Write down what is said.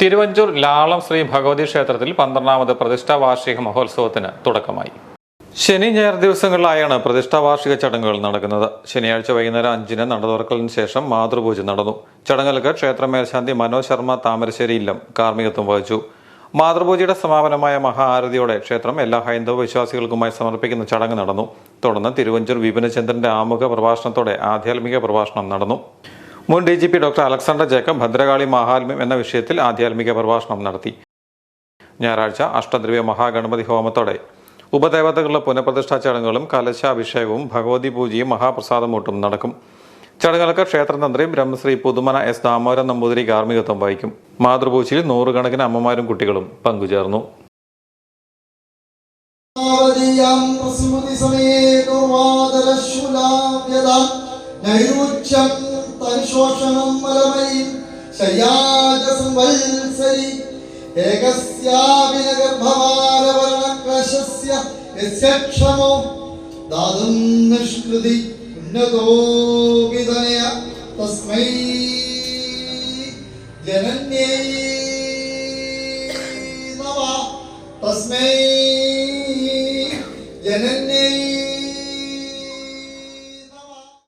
തിരുവഞ്ചൂർ ലാളം ശ്രീ ഭഗവതി ക്ഷേത്രത്തിൽ പന്ത്രണ്ടാമത് പ്രതിഷ്ഠാ വാർഷിക മഹോത്സവത്തിന് തുടക്കമായി. ശനി ഞായർ ദിവസങ്ങളിലായാണ് പ്രതിഷ്ഠാ വാർഷിക ചടങ്ങുകൾ നടക്കുന്നത്. ശനിയാഴ്ച വൈകുന്നേരം അഞ്ചിന് നട തുറക്കലിന് ശേഷം മാതൃപൂജ നടന്നു. ചടങ്ങുകൾക്ക് ക്ഷേത്ര മേൽശാന്തി മനോജ് ശർമ്മ താമരശ്ശേരി ഇല്ലം കാർമ്മികത്വം വഹിച്ചു. മാതൃപൂജയുടെ സമാപനമായ മഹാആരതിയോടെ ക്ഷേത്രം എല്ലാ ഹൈന്ദവ വിശ്വാസികൾക്കുമായി സമർപ്പിക്കുന്ന ചടങ്ങ് നടന്നു. തുടർന്ന് തിരുവഞ്ചൂർ വിപിനചന്ദ്രന്റെ ആമുഖ പ്രഭാഷണത്തോടെ ആധ്യാത്മിക പ്രഭാഷണം നടന്നു. മുൻ D G P doctor Alexander Jacob Bhadrakali മഹാത്മ്യം എന്ന വിഷയത്തിൽ ആധ്യാത്മിക പ്രഭാഷണം നടത്തി. ഞായറാഴ്ച അഷ്ടദ്രവ്യ മഹാഗണപതി ഹോമത്തോടെ ഉപദേവതകളുടെ പുനഃപ്രതിഷ്ഠാ ചടങ്ങുകളും കലശാഭിഷേകവും ഭഗവതി പൂജയും മഹാപ്രസാദമൂട്ടും നടക്കും. ചടങ്ങുകൾക്ക് ക്ഷേത്രതന്ത്രി ബ്രഹ്മശ്രീ പുതുമന എസ് ദാമോദരൻ നമ്പൂതിരി കാർമ്മികത്വം വഹിക്കും. മാതൃപൂജയിൽ നൂറുകണക്കിന് അമ്മമാരും കുട്ടികളും പങ്കുചേർന്നു. നൈരുച്യം തനുശോഷണം മലമയീം ശയ്യാജ സംവത്സരി ഏകസ്യാവിനഗർഭമാലവർണക്ലശസ്യ യസ്യ ക്ഷമോ ദാതും നിഷ്കൃതി ഉന്നതോപിതനയ തസ്മൈ. ജനന്യൈ നമ. തസ്മൈ.